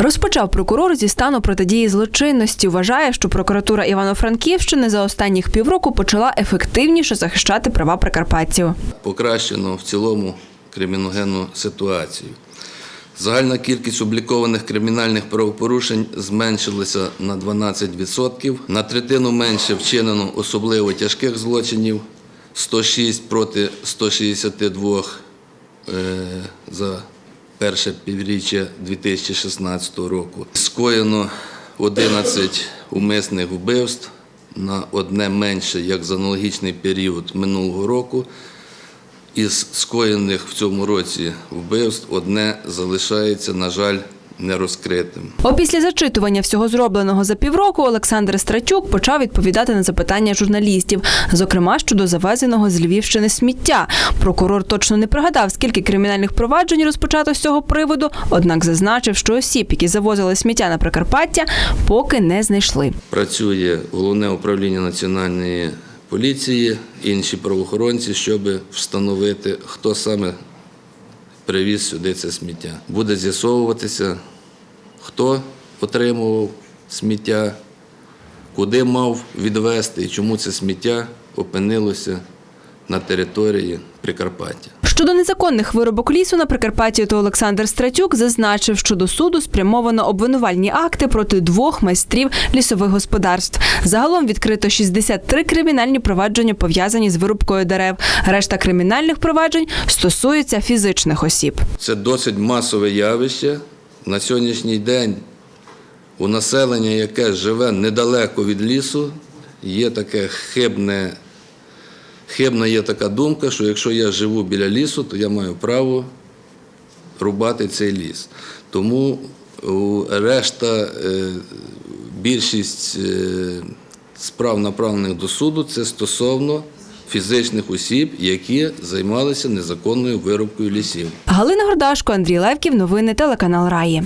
Розпочав прокурор зі стану протидії злочинності. Вважає, що прокуратура Івано-Франківщини за останніх півроку почала ефективніше захищати права прикарпатців. покращено в цілому криміногенну ситуацію. Загальна кількість облікованих кримінальних правопорушень зменшилася на 12%. На третину менше вчинено особливо тяжких злочинів 106 проти 162 е, за перше півріччя 2016 року. Скоєно 11 умисних вбивств на одне менше, як за аналогічний період минулого року. Із скоєних в цьому році вбивств одне залишається, на жаль, нерозкритим. Опісля зачитування всього зробленого за півроку Олександр Стратюк почав відповідати на запитання журналістів, зокрема щодо завезеного з Львівщини сміття. Прокурор точно не пригадав, скільки кримінальних проваджень розпочато з цього приводу, однак зазначив, що осіб, які завозили сміття на Прикарпаття, поки не знайшли. Працює головне управління національної поліції, інші правоохоронці, щоб встановити, хто саме привіз сюди це сміття. Буде з'ясовуватися, хто отримував сміття, куди мав відвезти і чому це сміття опинилося на території Прикарпаття. Щодо незаконних виробок лісу на Прикарпатті, то Олександр Стратюк зазначив, що до суду спрямовано обвинувальні акти проти двох майстрів лісових господарств. Загалом відкрито 63 кримінальні провадження пов'язані з вирубкою дерев. Решта кримінальних проваджень стосуються фізичних осіб. Це досить масове явище. На сьогоднішній день у населення, яке живе недалеко від лісу, є таке хибне, хибна є така думка, що якщо я живу біля лісу, то я маю право рубати цей ліс. Тому решта, е, більшість е, справ, направлених до суду, це стосовно фізичних осіб, які займалися незаконною вирубкою лісів. Галина Гордашко, Андрій Левків. Новини телеканал Раї.